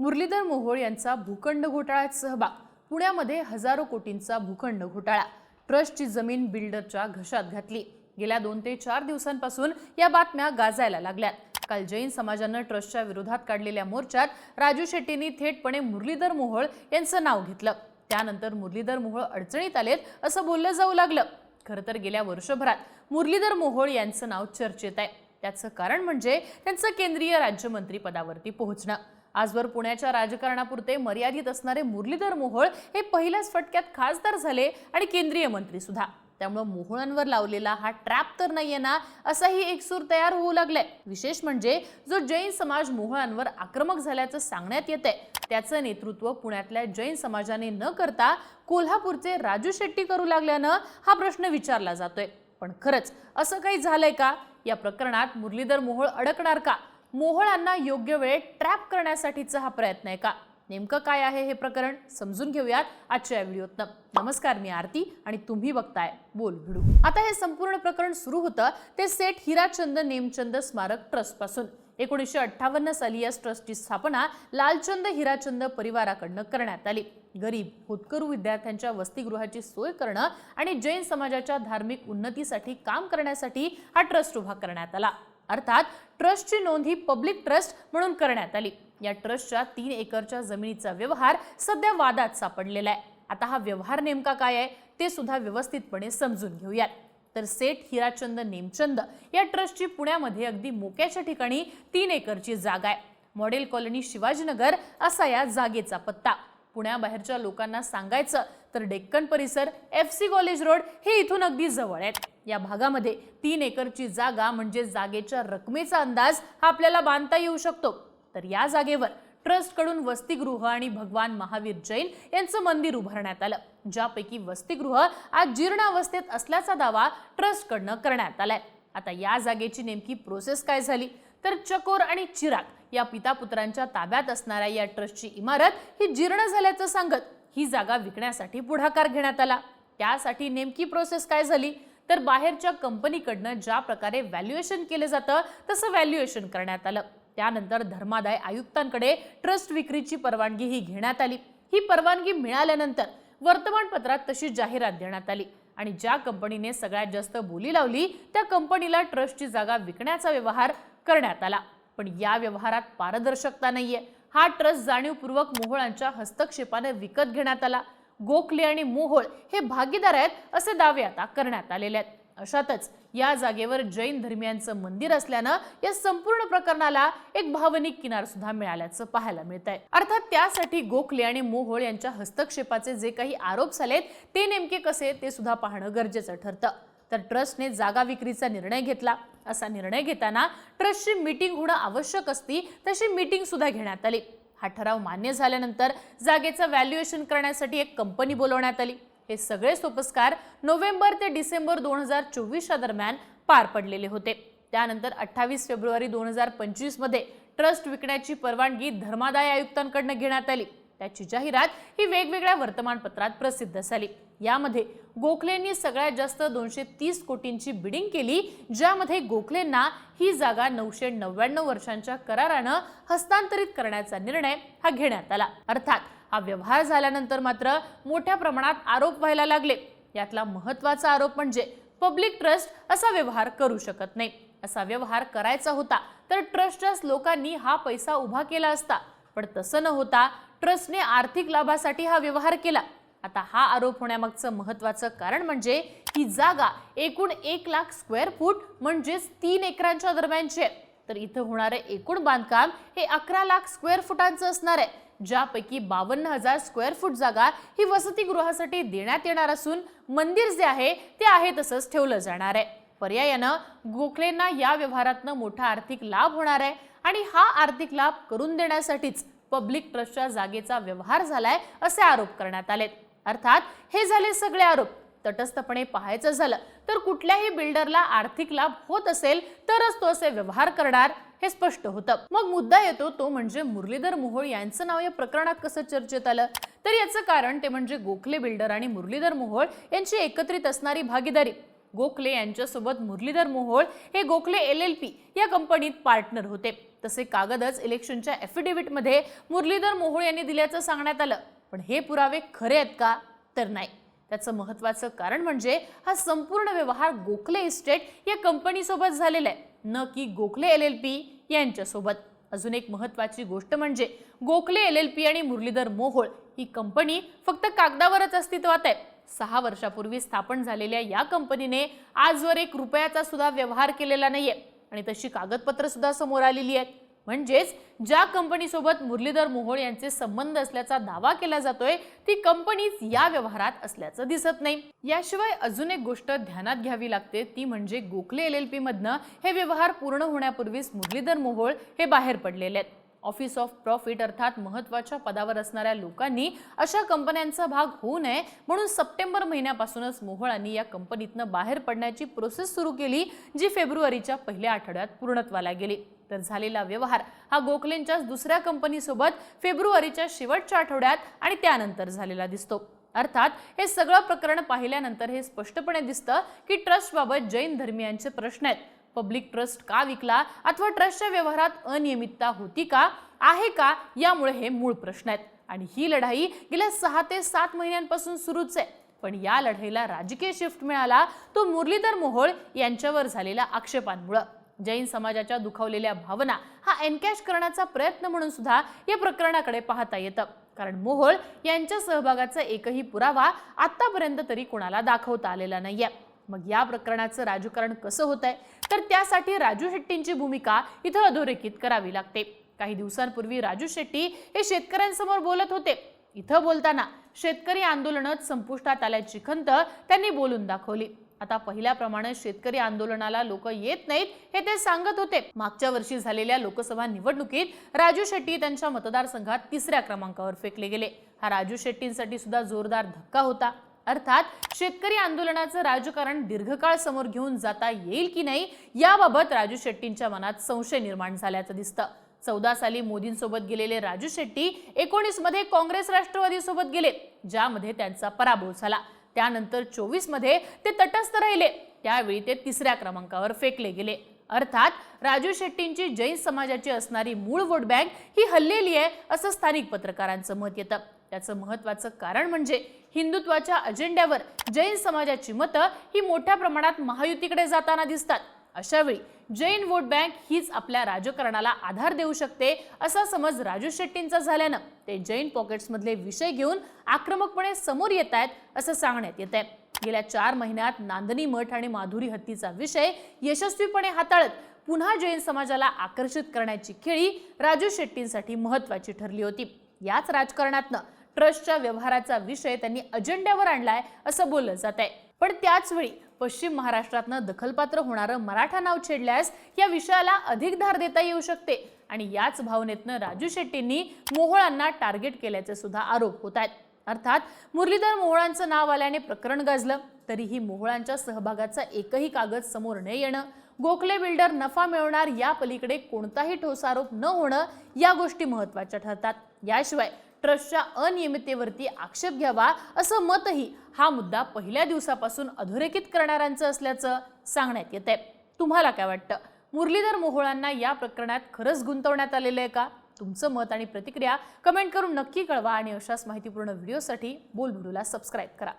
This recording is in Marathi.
मुरलीधर मोहोळ यांचा भूखंड घोटाळ्यात सहभाग. पुण्यामध्ये हजारो कोटींचा भूखंड घोटाळा. ट्रस्टची जमीन बिल्डरच्या घशात घातली. गेल्या दोन ते चार दिवसांपासून या बातम्या गाजायला लागल्यात. काल जैन समाजानं ट्रस्टच्या विरोधात काढलेल्या मोर्चात राजू शेट्टींनी थेटपणे मुरलीधर मोहोळ यांचं नाव घेतलं. त्यानंतर मुरलीधर मोहोळ अडचणीत आलेत असं बोललं जाऊ लागलं. खरं तर गेल्या वर्षभरात मुरलीधर मोहोळ यांचं नाव चर्चेत आहे. त्याचं कारण म्हणजे त्यांचं केंद्रीय राज्यमंत्री पदावरती पोहोचणं. आजवर पुण्याच्या राजकारणापुरते मर्यादित असणारे मुरलीधर मोहोळ हे पहिल्याच फटक्यात खासदार झाले आणि केंद्रीय मंत्री सुद्धा. त्यामुळे मोहोळांवर लावलेला हा ट्रॅप तर नाहीये ना असाही एक सूर तयार होऊ लागलाय. विशेष म्हणजे जो जैन समाज मोहोळांवर आक्रमक झाल्याचं सांगण्यात येतंय. त्याचं नेतृत्व पुण्यातल्या जैन समाजाने न करता कोल्हापूरचे राजू शेट्टी करू लागल्यानं हा प्रश्न विचारला जातोय. पण खरंच असं काही झालंय का? या प्रकरणात मुरलीधर मोहोळ अडकणार का? मोहोळांना योग्य वेळेत ट्रॅप करण्यासाठीचा हा प्रयत्न आहे का? नेमकं काय आहे हे प्रकरण? समजून घेऊयात आजच्या या व्हिडिओतनं. नमस्कार मी आरती आणि तुम्ही बघताय बोल भिडू. आता हे संपूर्ण प्रकरण सुरू होतं ते सेठ हिराचंद नेमचंद स्मारक ट्रस्टपासून. एकोणीसशे अठ्ठावन्न साली या ट्रस्टची स्थापना लालचंद हिराचंद परिवाराकडनं करण्यात आली. गरीब होतकरू विद्यार्थ्यांच्या वसतिगृहाची सोय करणं आणि जैन समाजाच्या धार्मिक उन्नतीसाठी काम करण्यासाठी हा ट्रस्ट उभा करण्यात आला. अर्थात ट्रस्टची नोंद ही पब्लिक ट्रस्ट म्हणून करण्यात आली. या ट्रस्टच्या तीन एकरच्या जमिनीचा व्यवहार सध्या वादात सापडलेला आहे. आता हा व्यवहार नेमका काय आहे ते सुद्धा व्यवस्थितपणे समजून घेऊयात. तर सेठ हिराचंद नेमचंद या ट्रस्टची पुण्यामध्ये अगदी मोक्याच्या ठिकाणी तीन एकरची जागा आहे. मॉडेल कॉलनी शिवाजीनगर असा या जागेचा पत्ता. पुण्याबाहेरच्या लोकांना सांगायचं तर डेक्कन परिसर एफ सी कॉलेज रोड हे इथून अगदी जवळ आहेत. या भागामध्ये तीन एकरची जागा म्हणजे जागेच्या रकमेचा अंदाज हा आपल्याला बांधता येऊ शकतो. तर या जागेवर ट्रस्टकडून वसतिगृह आणि भगवान महावीर जैन यांचं मंदिर उभारण्यात आलं ज्यापैकी वसतिगृह आज जीर्णावस्थेत असल्याचा दावा ट्रस्टकडनं करण्यात आलाय. आता या जागेची नेमकी प्रोसेस काय झाली? तर चकोर आणि चिराग या पिता पुत्रांच्या ताब्यात असणाऱ्या या ट्रस्टची इमारत ही जीर्ण झाल्याचं सांगत ही जागा विकण्यासाठी पुढाकार घेण्यात आला. त्यासाठी नेमकी प्रोसेस काय झाली? तर बाहेरच्या कंपनीकडनं ज्या प्रकारे व्हॅल्युएशन केलं जातं तसं व्हॅल्युएशन करण्यात आलं. त्यानंतर धर्मादाय आयुक्तांकडे ट्रस्ट विक्रीची परवानगी ही घेण्यात आली. ही परवानगी मिळाल्यानंतर वर्तमानपत्रात तशी जाहिरात देण्यात आली आणि ज्या कंपनीने सगळ्यात जास्त बोली लावली त्या कंपनीला ट्रस्टची जागा विकण्याचा व्यवहार करण्यात आला. पण या व्यवहारात पारदर्शकता नाहीये. हा ट्रस्ट जाणीवपूर्वक मोहोळांच्या हस्तक्षेपाने विकत घेण्यात आला. गोखले आणि मोहोळ हे भागीदार आहेत असे दावे आता करण्यात आलेले आहेत. अशातच या जागेवर जैन धर्मियांचं मंदिर असल्यानं या संपूर्ण प्रकरणाला एक भावनिक किनार सुद्धा मिळाल्याचं पाहायला मिळत आहे अर्थात त्यासाठी गोखले आणि मोहोळ यांच्या हस्तक्षेपाचे जे काही आरोप झालेत ते नेमके कसे ते सुद्धा पाहणं गरजेचं ठरतं. तर ट्रस्टने जागा विक्रीचा निर्णय घेतला. असा निर्णय घेताना ट्रस्टची मीटिंग होणं आवश्यक असती तशी मीटिंग सुद्धा घेण्यात आली. हा ठराव मान्य झाल्यानंतर जागेचं व्हॅल्युएशन करण्यासाठी एक कंपनी बोलवण्यात आली. हे सगळे सोपस्कार नोव्हेंबर ते डिसेंबर दोन हजार चोवीसच्या दरम्यान पार पडलेले होते. त्यानंतर अठ्ठावीस फेब्रुवारी दोन हजार पंचवीसमध्ये ट्रस्ट विकण्याची परवानगी धर्मादाय आयुक्तांकडनं घेण्यात आली. त्याची जाहिरात ही वेगवेगळ्या वर्तमानपत्रात प्रसिद्ध झाली. यामध्ये गोखलेंनी सगळ्यात जास्त दोनशे तीस कोटींची बिडिंग केली ज्यामध्ये गोखलेंना ही जागा नऊशे नव्याण्णव वर्षांच्या करारानं हस्तांतरित करण्याचा निर्णय हा घेण्यात आला. अर्थात हा व्यवहार झाल्यानंतर मात्र मोठ्या प्रमाणात आरोप व्हायला लागले. यातला महत्त्वाचा आरोप म्हणजे पब्लिक ट्रस्ट असा व्यवहार करू शकत नाही. असा व्यवहार करायचा होता तर ट्रस्टच्याच लोकांनी हा पैसा उभा केला असता. पण तसं न होता ट्रस्टने आर्थिक लाभासाठी हा व्यवहार केला. आता हा आरोप होण्यामागचं महत्वाचं कारण म्हणजे ही जागा एकूण एक लाख स्क्वेअर फूट म्हणजेच तीन एकरांच्या दरम्यानची आहे. तर इथं होणारे एकूण बांधकाम हे अकरा लाख स्क्वेअर फुटांचं असणार आहे ज्यापैकी बावन्न हजार स्क्वेअर फूट जागा ही वसतिगृहासाठी देण्यात येणार असून मंदिर जे आहे ते आहे तसंच ठेवलं जाणार आहे. पर्यायानं गोखलेंना या व्यवहारातनं मोठा आर्थिक लाभ होणार आहे आणि हा आर्थिक लाभ करून देण्यासाठीच पब्लिक ट्रस्टच्या जागेचा व्यवहार झालाय असे आरोप करण्यात आलेत. अर्थात हे झाले सगळे आरोप. तटस्थपणे पाहायचं झालं तर कुठल्याही बिल्डरला आर्थिक लाभ होत असेल तरच तो असे व्यवहार करणार हे स्पष्ट होतं. मग मुद्दा येतो तो म्हणजे मुरलीधर मोहोळ यांचं नाव या प्रकरणात कसं चर्चेत आलं? तर याचं कारण ते म्हणजे गोखले बिल्डर आणि मुरलीधर मोहोळ यांची एकत्रित असणारी भागीदारी. गोखले यांच्यासोबत मुरलीधर मोहोळ हे गोखले एल एल पी या कंपनीत पार्टनर होते. तसे कागदच इलेक्शनच्या ॲफिडेव्हिटमध्ये मुरलीधर मोहोळ यांनी दिल्याचं सांगण्यात आलं. पण हे पुरावे खरे आहेत का? तर नाही. त्याचं महत्त्वाचं कारण म्हणजे हा संपूर्ण व्यवहार गोखले इस्टेट या कंपनीसोबत झालेला आहे. न की गोखले एल एल पी यांच्यासोबत. अजून एक महत्त्वाची गोष्ट म्हणजे गोखले एल एल पी आणि मुरलीधर मोहोळ ही कंपनी फक्त कागदावरच अस्तित्वात आहे. सहा वर्षापूर्वी स्थापन झालेल्या या कंपनीने आजवर एक रुपयाचा सुद्धा व्यवहार केलेला नाहीये. आणि तशी कागदपत्र सुद्धा समोर आलेली आहेत. म्हणजेच ज्या कंपनीसोबत मुरलीधर मोहोळ यांचे संबंध असल्याचा दावा केला जातोय ती कंपनीच या व्यवहारात असल्याचं दिसत नाही. याशिवाय अजून एक गोष्ट ध्यानात घ्यावी लागते ती म्हणजे गोखले एल एल पी मधनं हे व्यवहार पूर्ण होण्यापूर्वीच मुरलीधर मोहोळ हे बाहेर पडलेले आहेत. ऑफिस ऑफ प्रॉफिट अर्थात महत्त्वाच्या पदावर असणाऱ्या लोकांनी अशा कंपन्यांचा भाग होऊ नये म्हणून सप्टेंबर महिन्यापासूनच मोहोळांनी या कंपनीतनं बाहेर पडण्याची प्रोसेस सुरू केली जी फेब्रुवारीच्या पहिल्या आठवड्यात पूर्णत्वाला गेली. तर झालेला व्यवहार हा गोखलेंच्याच दुसऱ्या कंपनीसोबत फेब्रुवारीच्या शेवटच्या आठवड्यात आणि त्यानंतर झालेला दिसतो. अर्थात हे सगळं प्रकरण पाहिल्यानंतर हे स्पष्टपणे दिसतं की ट्रस्टबाबत जैन धर्मियांचे प्रश्न आहेत. पब्लिक ट्रस्ट का विकला अथवा ट्रस्टच्या व्यवहारात अनियमितता होती का? आहे का? यामुळे हे मूळ प्रश्न आहेत. आणि ही लढाई गेल्या सहा ते सात महिन्यांपासून सुरूच आहे. पण या लढाईला राजकीय शिफ्ट मिळाला तो मुरलीधर मोहोळ यांच्यावर झालेल्या आक्षेपांमुळं. जैन समाजाच्या दुखावलेल्या भावना हा एनकॅश करण्याचा प्रयत्न म्हणून सुद्धा या प्रकरणाकडे पाहता येतं. कारण मोहोळ यांच्या सहभागाचा एकही पुरावा आतापर्यंत तरी कोणाला दाखवता आलेला नाहीये. मग या प्रकरणाचं राजकारण कसं होत आहे तर त्यासाठी राजू शेट्टींची भूमिका इथं अधोरेखित करावी लागते. काही दिवसांपूर्वी राजू शेट्टी हे शेतकऱ्यांसमोर बोलत होते. इथं बोलताना शेतकरी आंदोलनात संपुष्टात आल्याची खंत त्यांनी बोलून दाखवली. आता पहिल्याप्रमाणे शेतकरी आंदोलनाला लोक येत नाहीत हे ते सांगत होते. मागच्या वर्षी झालेल्या लोकसभा निवडणुकीत राजू शेट्टी त्यांच्या मतदारसंघात तिसऱ्या क्रमांकावर फेकले गेले. हा राजू शेट्टींसाठी सुद्धा जोरदार धक्का होता. अर्थात शेतकरी आंदोलनाचं राजकारण दीर्घकाळ समोर घेऊन जाता येईल की नाही याबाबत राजू शेट्टींच्या मनात संशय निर्माण झाल्याचं दिसतं. चौदा साली मोदींसोबत गेलेले राजू शेट्टी एकोणीसमध्ये काँग्रेस राष्ट्रवादीसोबत गेले ज्यामध्ये त्यांचा पराभव झाला. त्यानंतर चोवीसमध्ये ते तटस्थ राहिले त्यावेळी ते तिसऱ्या क्रमांकावर फेकले गेले. अर्थात राजू शेट्टींची जैन समाजाची असणारी मूळ वोट बँक ही हल्लेली आहे असं स्थानिक पत्रकारांचं मत येतं. त्याचं महत्वाचं कारण म्हणजे हिंदुत्वाच्या अजेंड्यावर जैन समाजाची मतं ही मोठ्या प्रमाणात महायुतीकडे जाताना दिसतात. अशावेळी जैन वोट बँक हीच आपल्या राजकारणाला आधार देऊ शकते असा समज राजू शेट्टींचा झाल्यानं. ते जैन पॉकेट्समधले विषय घेऊन आक्रमकपणे समोर येत आहेत असं सांगण्यात येत आहे. गेल्या चार महिन्यात नांदनी मठ आणि माधुरी हत्तीचा विषय यशस्वीपणे हाताळत पुन्हा जैन समाजाला आकर्षित करण्याची खेळी राजू शेट्टींसाठी महत्वाची ठरली होती. याच राजकारणातनं ट्रस्टच्या व्यवहाराचा विषय त्यांनी अजेंड्यावर आणलाय असं बोललं जात आहे पण त्याच वेळी पश्चिम महाराष्ट्रातनं दखलपात्र होणारं मराठा नाव छेडल्यास या विषयाला अधिक धार देता येऊ शकते. आणि याच भावनेतनं राजू शेट्टींनी मोहोळांना टार्गेट केल्याचे सुद्धा आरोप होत आहेत. अर्थात मुरलीधर मोहोळांचं नाव आल्याने प्रकरण गाजलं तरीही मोहोळांच्या सहभागाचा एकही कागद समोर न येणं गोखले बिल्डर नफा मिळवणार या पलीकडे कोणताही ठोस आरोप न होणं या गोष्टी महत्त्वाच्या ठरतात. याशिवाय ट्रस्टच्या अनियमिततेवरती आक्षेप घ्यावा असं मतही हा मुद्दा पहिल्या दिवसापासून अधोरेखित करणाऱ्यांचं असल्याचं सांगण्यात येत आहे तुम्हाला काय वाटतं? मुरलीधर मोहोळांना या प्रकरणात खरंच गुंतवण्यात आलेलं आहे का? तुमचं मत आणि प्रतिक्रिया कमेंट करून नक्की कळवा आणि अशाच माहितीपूर्ण व्हिडिओसाठी बोल सबस्क्राईब करा.